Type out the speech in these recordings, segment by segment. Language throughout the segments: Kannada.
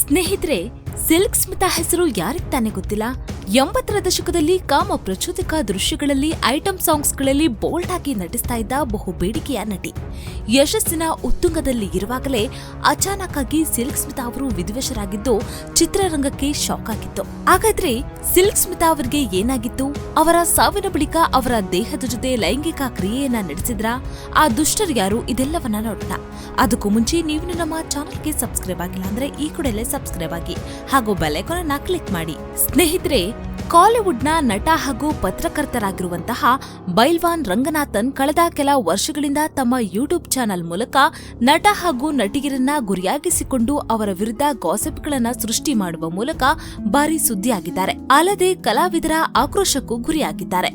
ಸ್ನೇಹಿತರೆ ಸಿಲ್ಕ್ ಸ್ಮಿತಾ ಹೆಸರು ಯಾರಿಗ್ ತಾನೇ ಗೊತ್ತಿಲ್ಲ? ಎಂಬತ್ತರ ದಶಕದಲ್ಲಿ ಕಾಮ ಪ್ರಚೋದಕ ದೃಶ್ಯಗಳಲ್ಲಿ, ಐಟಂ ಸಾಂಗ್ಸ್ಗಳಲ್ಲಿ ಬೋಲ್ಡ್ ಆಗಿ ನಟಿಸ್ತಾ ಇದ್ದ ಬಹು ಬೇಡಿಕೆಯ ನಟಿ. ಯಶಸ್ಸಿನ ಉತ್ತುಂಗದಲ್ಲಿ ಇರುವಾಗಲೇ ಅಚಾನಕ್ ಆಗಿ ಸಿಲ್ಕ್ ಸ್ಮಿತಾ ಅವರು ವಿಧಿವಶರಾಗಿದ್ದು, ಚಿತ್ರರಂಗಕ್ಕೆ ಶಾಕ್ ಆಗಿತ್ತು. ಹಾಗಾದ್ರೆ ಸಿಲ್ಕ್ ಸ್ಮಿತಾ ಅವರಿಗೆ ಏನಾಗಿತ್ತು? ಅವರ ಸಾವಿನ ಬಳಿಕ ಅವರ ದೇಹದ ಜೊತೆ ಲೈಂಗಿಕ ಕ್ರಿಯೆಯನ್ನ ನಡೆಸಿದ್ರ? ಆ ದುಷ್ಟರು ಯಾರು? ಇದೆಲ್ಲವನ್ನ ನೋಡೋಣ. ಅದಕ್ಕೂ ಮುಂಚೆ ನೀವು ನಮ್ಮ ಚಾನೆಲ್ಗೆ ಸಬ್ಸ್ಕ್ರೈಬ್ ಆಗಿಲ್ಲ ಅಂದ್ರೆ ಈ ಕೂಡಲೇ ಸಬ್ಸ್ಕ್ರೈಬ್ ಆಗಿ ಹಾಗೂ ಬೆಲೈಕಾನ್ ಕ್ಲಿಕ್ ಮಾಡಿ. ಸ್ನೇಹಿತರೆ ಕಾಲಿವುಡ್ನ ನಟ ಹಾಗೂ ಪತ್ರಕರ್ತರಾಗಿರುವಂತಹ ಬೈಲ್ವಾನ್ ರಂಗನಾಥನ್ ಕಳೆದ ಕೆಲ ವರ್ಷಗಳಿಂದ ತಮ್ಮ ಯೂಟ್ಯೂಬ್ ಚಾನೆಲ್ ಮೂಲಕ ನಟ ಹಾಗೂ ನಟಿಗರನ್ನ ಗುರಿಯಾಗಿಸಿಕೊಂಡು ಅವರ ವಿರುದ್ಧ ಗಾಸಿಪ್ಗಳನ್ನ ಸೃಷ್ಟಿ ಮಾಡುವ ಮೂಲಕ ಭಾರಿ ಸುದ್ದಿಯಾಗಿದ್ದಾರೆ. ಅಲ್ಲದೆ ಕಲಾವಿದರ ಆಕ್ರೋಶಕ್ಕೂ ಗುರಿಯಾಗಿದ್ದಾರೆ.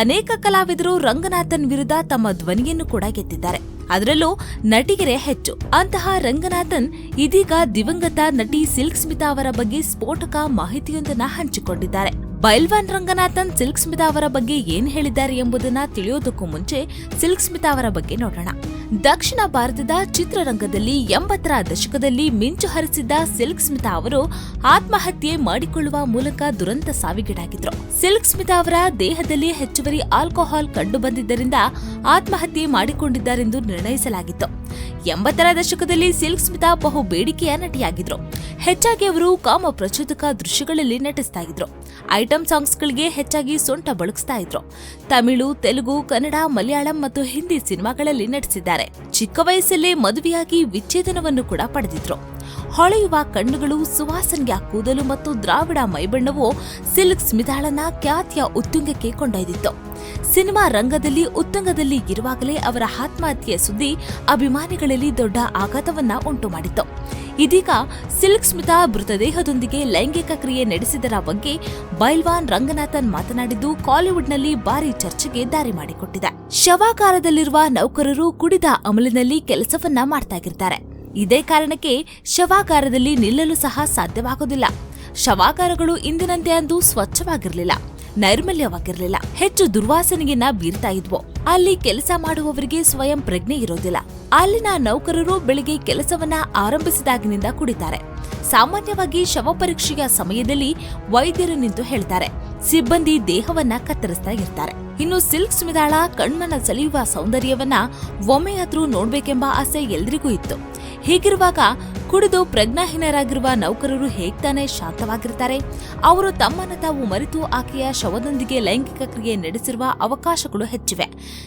ಅನೇಕ ಕಲಾವಿದರು ರಂಗನಾಥನ್ ವಿರುದ್ಧ ತಮ್ಮ ಧ್ವನಿಯನ್ನು ಕೂಡ ಎತ್ತಿದ್ದಾರೆ ಅದರಲ್ಲೂ ನಟಿಗರೇ ಹೆಚ್ಚು. ಅಂತಹ ರಂಗನಾಥನ್ ಇದೀಗ ದಿವಂಗತ ನಟಿ ಸಿಲ್ಕ್ ಸ್ಮಿತಾ ಅವರ ಬಗ್ಗೆ ಸ್ಫೋಟಕ ಮಾಹಿತಿಯೊಂದನ್ನು ಹಂಚಿಕೊಂಡಿದ್ದಾರೆ. ಬೈಲ್ವಾನ್ ರಂಗನಾಥನ್ ಸಿಲ್ಕ್ ಸ್ಮಿತಾ ಅವರ ಬಗ್ಗೆ ಏನ್ ಹೇಳಿದ್ದಾರೆ ಎಂಬುದನ್ನ ತಿಳಿಯೋದಕ್ಕೂ ಮುಂಚೆ ಸಿಲ್ಕ್ ಸ್ಮಿತಾ ಅವರ ಬಗ್ಗೆ ನೋಡೋಣ. ದಕ್ಷಿಣ ಭಾರತದ ಚಿತ್ರರಂಗದಲ್ಲಿ ಎಂಬತ್ತರ ದಶಕದಲ್ಲಿ ಮಿಂಚು ಹರಿಸಿದ್ದ ಸಿಲ್ಕ್ ಸ್ಮಿತಾ ಅವರು ಆತ್ಮಹತ್ಯೆ ಮಾಡಿಕೊಳ್ಳುವ ಮೂಲಕ ದುರಂತ ಸಾವಿಗೀಡಾಗಿದ್ರು. ಸಿಲ್ಕ್ ಸ್ಮಿತಾ ಅವರ ದೇಹದಲ್ಲಿ ಹೆಚ್ಚುವರಿ ಆಲ್ಕೋಹಾಲ್ ಕಂಡು ಬಂದಿದ್ದರಿಂದ ಆತ್ಮಹತ್ಯೆ ಮಾಡಿಕೊಂಡಿದ್ದಾರೆಂದು ನಿರ್ಣಯಿಸಲಾಗಿತ್ತು. ಎಂಬತ್ತರ ದಶಕದಲ್ಲಿ ಸಿಲ್ಕ್ ಸ್ಮಿತಾ ಬಹು ಬೇಡಿಕೆಯ ನಟಿಯಾಗಿದ್ರು. ಹೆಚ್ಚಾಗಿ ಅವರು ಕಾಮ ಪ್ರಚೋದಕ ದೃಶ್ಯಗಳಲ್ಲಿ ನಟಿಸ್ತಾ ಇದ್ರು ಐಟಂ ಸಾಂಗ್ಸ್ಗಳಿಗೆ ಹೆಚ್ಚಾಗಿ ಸೊಂಟ ಬಳಸ್ತಾ ಇದ್ರು ತಮಿಳು, ತೆಲುಗು, ಕನ್ನಡ, ಮಲಯಾಳಂ ಮತ್ತು ಹಿಂದಿ ಸಿನಿಮಾಗಳಲ್ಲಿ ನಟಿಸಿದ್ದಾರೆ. ಚಿಕ್ಕ ವಯಸ್ಸಲ್ಲೇ ಮದುವೆಯಾಗಿ ವಿಚ್ಛೇದನವನ್ನು ಕೂಡ ಪಡೆದಿದ್ರು. ಹೊಳೆಯುವ ಕಣ್ಣುಗಳು, ಸುವಾಸನೆಯ ಕೂದಲು ಮತ್ತು ದ್ರಾವಿಡ ಮೈಬಣ್ಣವು ಸಿಲ್ಕ್ ಸ್ಮಿತಾಳನ ಖ್ಯಾತಿಯ ಉತ್ತುಂಗಕ್ಕೆ ಕೊಂಡೊಯ್ದಿತ್ತು. ಸಿನಿಮಾ ರಂಗದಲ್ಲಿ ಉತ್ತುಂಗದಲ್ಲಿ ಇರುವಾಗಲೇ ಅವರ ಆತ್ಮಹತ್ಯೆ ಸುದ್ದಿ ಅಭಿಮಾನಿಗಳಲ್ಲಿ ದೊಡ್ಡ ಆಘಾತವನ್ನ ಉಂಟು ಮಾಡಿತ್ತು ಇದೀಗ ಸಿಲ್ಕ್ ಸ್ಮಿತಾ ಮೃತದೇಹದೊಂದಿಗೆ ಲೈಂಗಿಕ ಕ್ರಿಯೆ ನಡೆಸಿದರ ಬಗ್ಗೆ ಬೈಲ್ವಾನ್ ರಂಗನಾಥನ್ ಮಾತನಾಡಿದ್ದು, ಕಾಲಿವುಡ್ನಲ್ಲಿ ಭಾರಿ ಚರ್ಚೆಗೆ ದಾರಿ ಮಾಡಿಕೊಟ್ಟಿದೆ. ಶವಾಕಾರದಲ್ಲಿರುವ ನೌಕರರು ಕುಡಿದ ಅಮಲಿನಲ್ಲಿ ಕೆಲಸವನ್ನ ಮಾಡ್ತಾಗಿರ್ತಾರೆ. ಇದೇ ಕಾರಣಕ್ಕೆ ಶವಾಕಾರದಲ್ಲಿ ನಿಲ್ಲಲು ಸಹ ಸಾಧ್ಯವಾಗುವುದಿಲ್ಲ ಶವಾಗಾರಗಳು ಇಂದಿನಂತೆ ಅಂದು ಸ್ವಚ್ಛವಾಗಿರಲಿಲ್ಲ. ನೈರ್ಮಲ್ಯವಾಗಿರಲಿಲ್ಲ. ಹೆಚ್ಚು ದುರ್ವಾಸನೆಯನ್ನ ಬೀರ್ತಾ ಇದ್ವು. ಅಲ್ಲಿ ಕೆಲಸ ಮಾಡುವವರಿಗೆ ಸ್ವಯಂ ಪ್ರಜ್ಞೆ ಇರೋದಿಲ್ಲ. ಅಲ್ಲಿನ ನೌಕರರು ಬೆಳಿಗ್ಗೆ ಕೆಲಸವನ್ನ ಆರಂಭಿಸಿದಾಗಿನಿಂದ ಕುಡಿತಾರೆ. ಸಾಮಾನ್ಯವಾಗಿ ಶವ ಪರೀಕ್ಷೆಯ ಸಮಯದಲ್ಲಿ ವೈದ್ಯರು ನಿಂತು ಹೇಳ್ತಾರೆ. ಸಿಬ್ಬಂದಿ ದೇಹವನ್ನ ಕತ್ತರಿಸ್ತಾ ಇರ್ತಾರೆ. ಇನ್ನು ಸಿಲ್ಕ್ ಸ್ಮಿದಾಳ ಕಣ್ಮನ ಸೆಳೆಯುವ ಸೌಂದರ್ಯವನ್ನ ಒಮ್ಮೆಯಾದ್ರೂ ನೋಡ್ಬೇಕೆಂಬ ಆಸೆ ಎಲ್ರಿಗೂ ಇತ್ತು. ಹೀಗಿರುವಾಗ ಕುಡಿದು ಪ್ರಜ್ಞಾಹೀನರಾಗಿರುವ ನೌಕರರು ಹೇಗ್ತಾನೆ ಶಾಂತವಾಗಿರ್ತಾರೆ? ಅವರು ತಮ್ಮನ್ನು ತಾವು ಮರೆತು ಆಕೆಯ ಶವದೊಂದಿಗೆ ಲೈಂಗಿಕ ಕ್ರಿಯೆ ನಡೆಸಿರುವ ಅವಕಾಶಗಳು ಹೆಚ್ಚಿವೆ.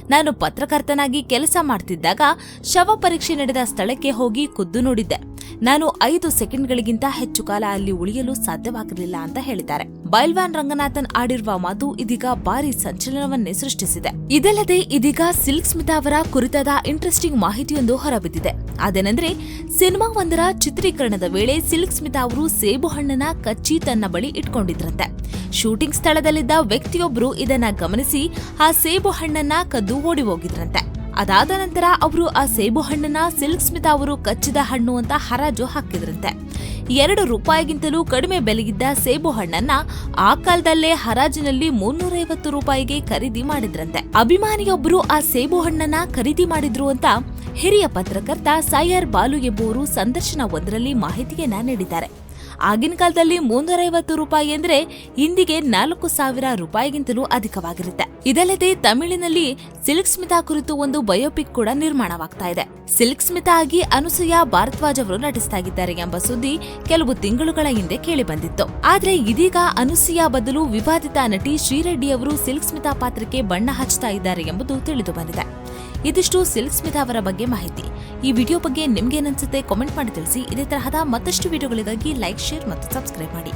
ನಾನು ಪತ್ರಕರ್ತನಾಗಿ ಕೆಲಸ ಮಾಡ್ತಿದ್ದಾಗ ಶವ ಪರೀಕ್ಷೆ ನಡೆದ ಸ್ಥಳಕ್ಕೆ ಹೋಗಿ ಖುದ್ದು ನೋಡಿದ್ದೆ. ನಾನು ಐದು ಸೆಕೆಂಡ್ಗಳಿಗಿಂತ ಹೆಚ್ಚು ಕಾಲ ಅಲ್ಲಿ ಉಳಿಯಲು ಸಾಧ್ಯವಾಗಿರಲಿಲ್ಲ ಅಂತ ಹೇಳಿದ್ದಾರೆ. ಬೈಲ್ವಾನ್ ರಂಗನಾಥನ್ ಆಡಿರುವ ಮಾತು ಇದೀಗ ಭಾರಿ ಸಂಚಲನವನ್ನೇ ಸೃಷ್ಟಿಸಿದೆ. ಇದಲ್ಲದೆ ಇದೀಗ ಸಿಲ್ಕ್ ಸ್ಮಿತಾ ಅವರ ಕುರಿತಾದ ಇಂಟ್ರೆಸ್ಟಿಂಗ್ ಮಾಹಿತಿಯೊಂದು ಹೊರಬಿದ್ದಿದೆ. ಅದೇನೆಂದ್ರೆ ಸಿನಿಮಾವೊಂದರ ಚಿತ್ರೀಕರಣದ ವೇಳೆ ಸಿಲ್ಕ್ ಸ್ಮಿತಾ ಅವರು ಸೇಬು ಹಣ್ಣನ್ನ ಕಚ್ಚಿ ತನ್ನ ಬಳಿ ಇಟ್ಕೊಂಡಿದ್ರಂತೆ. ಶೂಟಿಂಗ್ ಸ್ಥಳದಲ್ಲಿದ್ದ ವ್ಯಕ್ತಿಯೊಬ್ಬರು ಇದನ್ನ ಗಮನಿಸಿ ಆ ಸೇಬು ಹಣ್ಣನ್ನ ಕದ್ದು ಓಡಿ ಹೋಗಿದ್ರಂತೆ. ಅದಾದ ನಂತರ ಅವರು ಆ ಸೇಬು ಹಣ್ಣನ್ನ ಸಿಲ್ಕ್ ಸ್ಮಿತಾ ಅವರು ಕಚ್ಚಿದ ಹಣ್ಣು ಅಂತ ಹರಾಜು ಹಾಕಿದ್ರಂತೆ. ಎರಡು ರೂಪಾಯಿಗಿಂತಲೂ ಕಡಿಮೆ ಬೆಲೆಗಿದ್ದ ಸೇಬು ಹಣ್ಣನ್ನ ಆ ಕಾಲದಲ್ಲೇ ಹರಾಜಿನಲ್ಲಿ ಮುನ್ನೂರೈವತ್ತು ರೂಪಾಯಿಗೆ ಖರೀದಿ ಮಾಡಿದ್ರಂತೆ. ಅಭಿಮಾನಿಯೊಬ್ಬರು ಆ ಸೇಬು ಹಣ್ಣನ್ನ ಖರೀದಿ ಮಾಡಿದ್ರು ಅಂತ ಹಿರಿಯ ಪತ್ರಕರ್ತ ಸೈಯರ್ ಬಾಲು ಎಂಬುವರು ಸಂದರ್ಶನ ಒಂದರಲ್ಲಿ ಮಾಹಿತಿಯನ್ನ ನೀಡಿದ್ದಾರೆ. ಆಗಿನ ಕಾಲದಲ್ಲಿ ಮುನ್ನೂರೈವತ್ತು ರೂಪಾಯಿ ಎಂದರೆ ಇಂದಿಗೆ ನಾಲ್ಕು ಸಾವಿರ ರೂಪಾಯಿಗಿಂತಲೂ ಅಧಿಕವಾಗಿರುತ್ತೆ. ಇದಲ್ಲದೆ ತಮಿಳಿನಲ್ಲಿ ಸಿಲ್ಕ್ ಸ್ಮಿತಾ ಕುರಿತು ಒಂದು ಬಯೋಪಿಕ್ ಕೂಡ ನಿರ್ಮಾಣವಾಗ್ತಾ ಇದೆ. ಸಿಲ್ಕ್ ಸ್ಮಿತಾ ಆಗಿ ಅನುಸೂಯ ಭಾರದ್ವಾಜ್ ಅವರು ನಟಿಸ್ತಾ ಎಂಬ ಸುದ್ದಿ ಕೆಲವು ತಿಂಗಳುಗಳ ಹಿಂದೆ ಕೇಳಿ ಬಂದಿತ್ತು ಆದ್ರೆ ಇದೀಗ ಅನುಸೂಯ ಬದಲು ವಿವಾದಿತ ನಟಿ ಶ್ರೀರೆಡ್ಡಿ ಅವರು ಸಿಲ್ಕ್ ಸ್ಮಿತಾ ಪಾತ್ರಕ್ಕೆ ಬಣ್ಣ ಹಚ್ತಾ ಇದ್ದಾರೆ ಎಂಬುದು ತಿಳಿದು ಬಂದಿದೆ. ಇದಿಷ್ಟು ಸಿಲ್ಕ್ ಸ್ಮಿತಾ ಅವರ ಬಗ್ಗೆ ಮಾಹಿತಿ. ಈ ವಿಡಿಯೋ ಬಗ್ಗೆ ನಿಮ್ಗೇನನ್ಸುತ್ತೆ ಕಾಮೆಂಟ್ ಮಾಡಿ ತಿಳಿಸಿ. ಇದೇ ತರಹದ ಮತ್ತಷ್ಟು ವಿಡಿಯೋಗಳಿಗಾಗಿ ಲೈಕ್ ಶೇರ್ ಮತ್ತು ಸಬ್ಸ್ಕ್ರೈಬ್ ಮಾಡಿ.